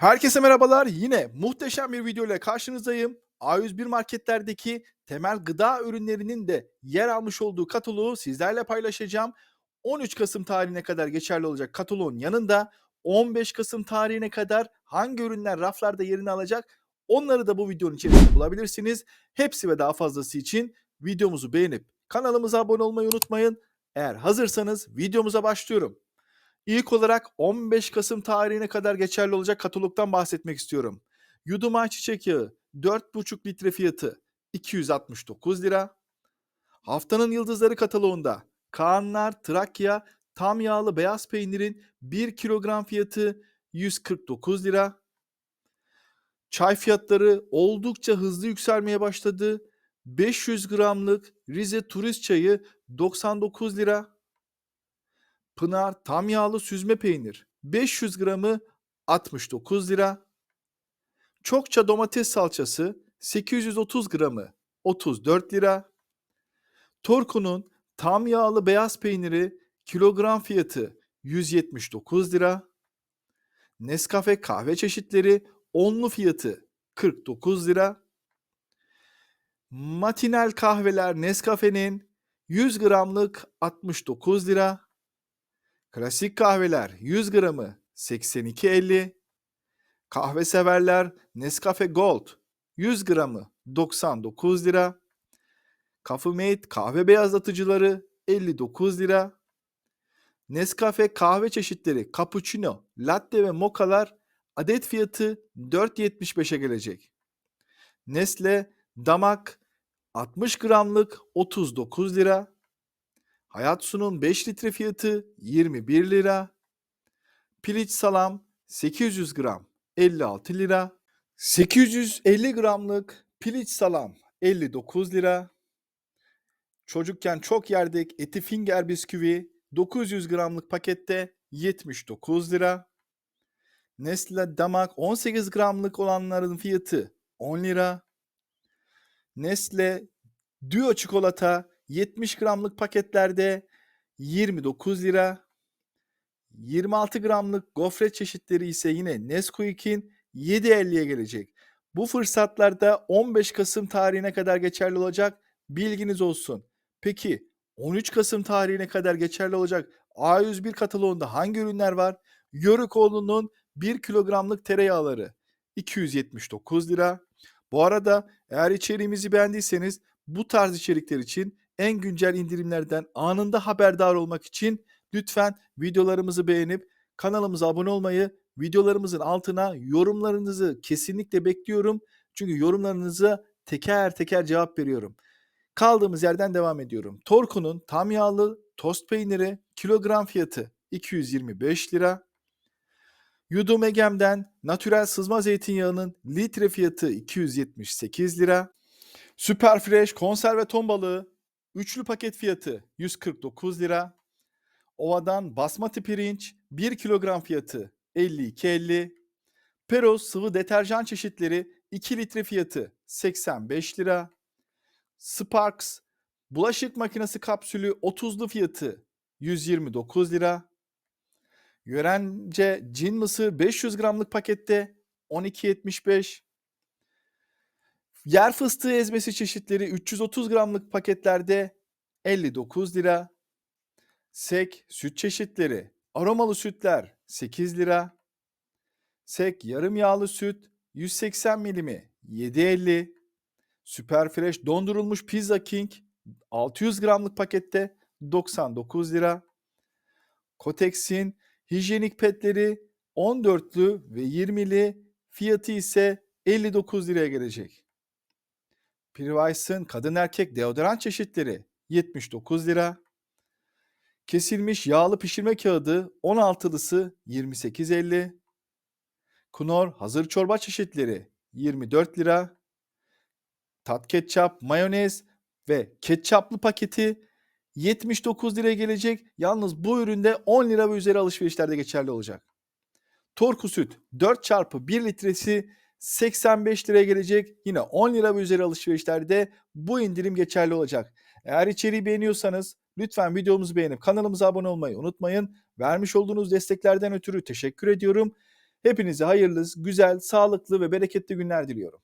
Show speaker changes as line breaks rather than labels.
Herkese merhabalar. Yine muhteşem bir video ile karşınızdayım. A101 marketlerdeki temel gıda ürünlerinin de yer almış olduğu kataloğu sizlerle paylaşacağım. 13 Kasım tarihine kadar geçerli olacak kataloğun yanında 15 Kasım tarihine kadar hangi ürünler raflarda yerini alacak onları da bu videonun içerisinde bulabilirsiniz. Hepsi ve daha fazlası için videomuzu beğenip kanalımıza abone olmayı unutmayın. Eğer hazırsanız videomuza başlıyorum. İlk olarak 15 Kasım tarihine kadar geçerli olacak katalogdan bahsetmek istiyorum. Yudum ayçiçek yağı 4,5 litre fiyatı 269 lira. Haftanın Yıldızları kataloğunda Kaanlar Trakya tam yağlı beyaz peynirin 1 kilogram fiyatı 149 lira. Çay fiyatları oldukça hızlı yükselmeye başladı. 500 gramlık Rize turist çayı 99 lira. Pınar tam yağlı süzme peynir 500 gramı 69 lira. Çokça domates salçası 830 gramı 34 lira. Torku'nun tam yağlı beyaz peyniri kilogram fiyatı 179 lira. Nescafe kahve çeşitleri onlu fiyatı 49 lira. Matinel kahveler Nescafe'nin 100 gramlık 69 lira. Klasik kahveler 100 gramı 82.50. Kahve severler Nescafe Gold 100 gramı 99 lira. Coffee kahve beyazlatıcıları 59 lira. Nescafe kahve çeşitleri cappuccino, latte ve mokalar adet fiyatı 4.75'e gelecek. Nesle damak 60 gramlık 39 lira. Hayat Su'nun 5 litre fiyatı 21 lira. Piliç salam 800 gram 56 lira. 850 gramlık piliç salam 59 lira. Çocukken çok yerdik eti finger bisküvi 900 gramlık pakette 79 lira. Nestle damak 18 gramlık olanların fiyatı 10 lira. Nestle Duo çikolata 70 gramlık paketlerde 29 lira. 26 gramlık gofret çeşitleri ise yine Nesquik'in 7.50'ye gelecek. Bu fırsatlarda 15 Kasım tarihine kadar geçerli olacak. Bilginiz olsun. Peki 13 Kasım tarihine kadar geçerli olacak A101 kataloğunda hangi ürünler var? Yörükoğlu'nun 1 kilogramlık tereyağları 279 lira. Bu arada eğer içeriğimizi beğendiyseniz bu tarz içerikler için en güncel indirimlerden anında haberdar olmak için lütfen videolarımızı beğenip kanalımıza abone olmayı, videolarımızın altına yorumlarınızı kesinlikle bekliyorum. Çünkü yorumlarınıza teker teker cevap veriyorum. Kaldığımız yerden devam ediyorum. Torku'nun tam yağlı tost peyniri kilogram fiyatı 225 lira. Yudum Egem'den natürel sızma zeytinyağının litre fiyatı 278 lira. Süper Fresh konserve ton balığı üçlü paket fiyatı 149 lira. Ova'dan basmati pirinç 1 kilogram fiyatı 52.50. Peros sıvı deterjan çeşitleri 2 litre fiyatı 85 lira. Sparks bulaşık makinesi kapsülü 30'lu fiyatı 129 lira. Yörence cin mısır 500 gramlık pakette 12.75. Yer fıstığı ezmesi çeşitleri 330 gramlık paketlerde 59 lira. Sek süt çeşitleri aromalı sütler 8 lira. Sek yarım yağlı süt 180 milimi 7.50. Süper Fresh dondurulmuş Pizza King 600 gramlık pakette 99 lira. Kotex'in hijyenik petleri 14'lü ve 20'li fiyatı ise 59 liraya gelecek. Price'ın kadın erkek deodorant çeşitleri 79 lira. Kesilmiş yağlı pişirme kağıdı 16'lısı 28.50. Knorr hazır çorba çeşitleri 24 lira. Tat ketçap, mayonez ve ketçaplı paketi 79 liraya gelecek. Yalnız bu üründe 10 lira ve üzeri alışverişlerde geçerli olacak. Torku süt 4 çarpı 1 litresi 85 liraya gelecek. Yine 10 lira ve üzeri alışverişlerde bu indirim geçerli olacak. Eğer içeriği beğeniyorsanız lütfen videomuzu beğenip kanalımıza abone olmayı unutmayın. Vermiş olduğunuz desteklerden ötürü teşekkür ediyorum. Hepinize hayırlı, güzel, sağlıklı ve bereketli günler diliyorum.